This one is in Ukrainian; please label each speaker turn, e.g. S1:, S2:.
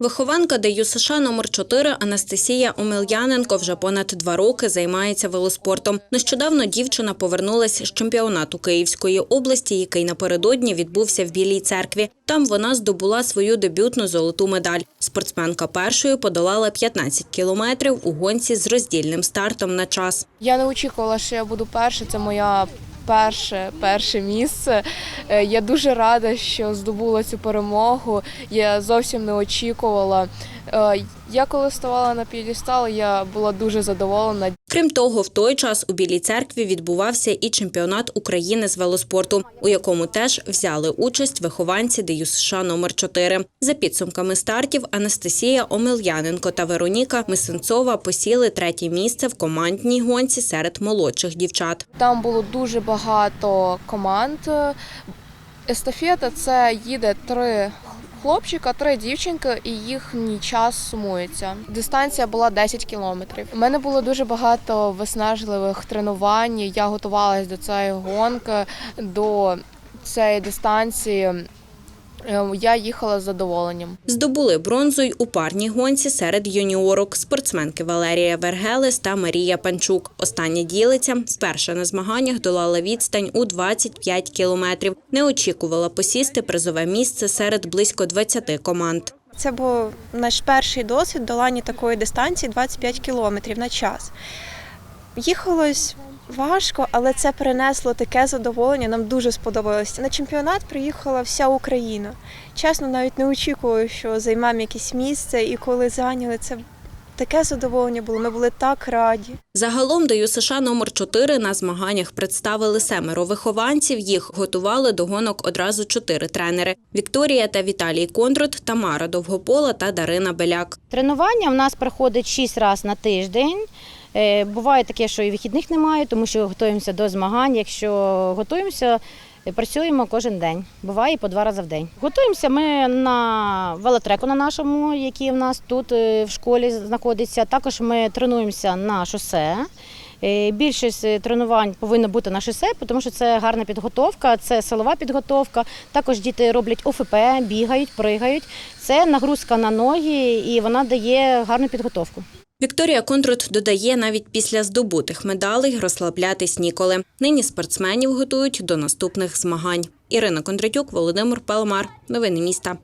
S1: Вихованка ДЮ США номер 4 Анастасія Омельяненко вже понад два роки займається велоспортом. Нещодавно дівчина повернулася з чемпіонату Київської області, який напередодні відбувся в Білій церкві. Там вона здобула свою дебютну золоту медаль. Спортсменка першою подолала 15 кілометрів у гонці з роздільним стартом на час.
S2: Я не очікувала, що я буду перша. Це моя перше, перше місце. Е, Я дуже рада, що здобула цю перемогу. Я зовсім не очікувала. Е, Я коли ставала на п'єдестал, я була дуже задоволена.
S1: Крім того, в той час у Білій церкві відбувався і чемпіонат України з велоспорту, у якому теж взяли участь вихованці ДЮ США номер 4 За підсумками стартів Анастасія Омельяненко та Вероніка Мисенцова посіли третє місце в командній гонці серед молодших дівчат.
S2: Там було дуже багато команд. Естафета це їде три хлопчика, три дівчинки, і їхній час сумується. Дистанція була 10 кілометрів. У мене було дуже багато виснажливих тренувань. Я готувалась до цієї гонки, до цієї дистанції. Е, Я їхала з задоволенням.
S1: Здобули бронзу й у парній гонці серед юніорок спортсменки Валерія Вергелес та Марія Панчук. Остання ділиця сперша на змаганнях долала відстань у 25 кілометрів. Не очікувала посісти призове місце серед близько 20 команд.
S3: Це був наш перший досвід долання такої дистанції 25 кілометрів на час. Їхалось важко, але це принесло таке задоволення. Нам дуже сподобалося. На чемпіонат приїхала вся Україна. Чесно, навіть не очікувала, що займемо якесь місце, і коли зайняли це. Таке задоволення було, ми були так раді.
S1: Загалом до ЮСШ номер 4 на змаганнях представили семеро вихованців. Їх готували до гонок одразу чотири тренери: Вікторія та Віталій Кондрот, Тамара Довгопола та Дарина Беляк.
S4: Тренування в нас проходить 6 разів на тиждень. Е, Буває таке, що і вихідних немає, тому що готуємося до змагань. Якщо готуємося, е, працюємо кожен день. Буває по два рази в день. Готуємося ми на велотреку на нашому, який в нас тут е, в школі знаходиться. Також ми тренуємося на шосе. Більшість тренувань повинно бути на шосе, тому що це гарна підготовка, це силова підготовка. Також діти роблять ОФП, бігають, пригають. Це нагрузка на ноги і вона дає гарну підготовку.
S1: Вікторія Кондрут додає, навіть після здобутих медалей розслаблятись ніколи. Нині спортсменів готують до наступних змагань. Ірина Кондратюк, Володимир Паламар. Новини міста.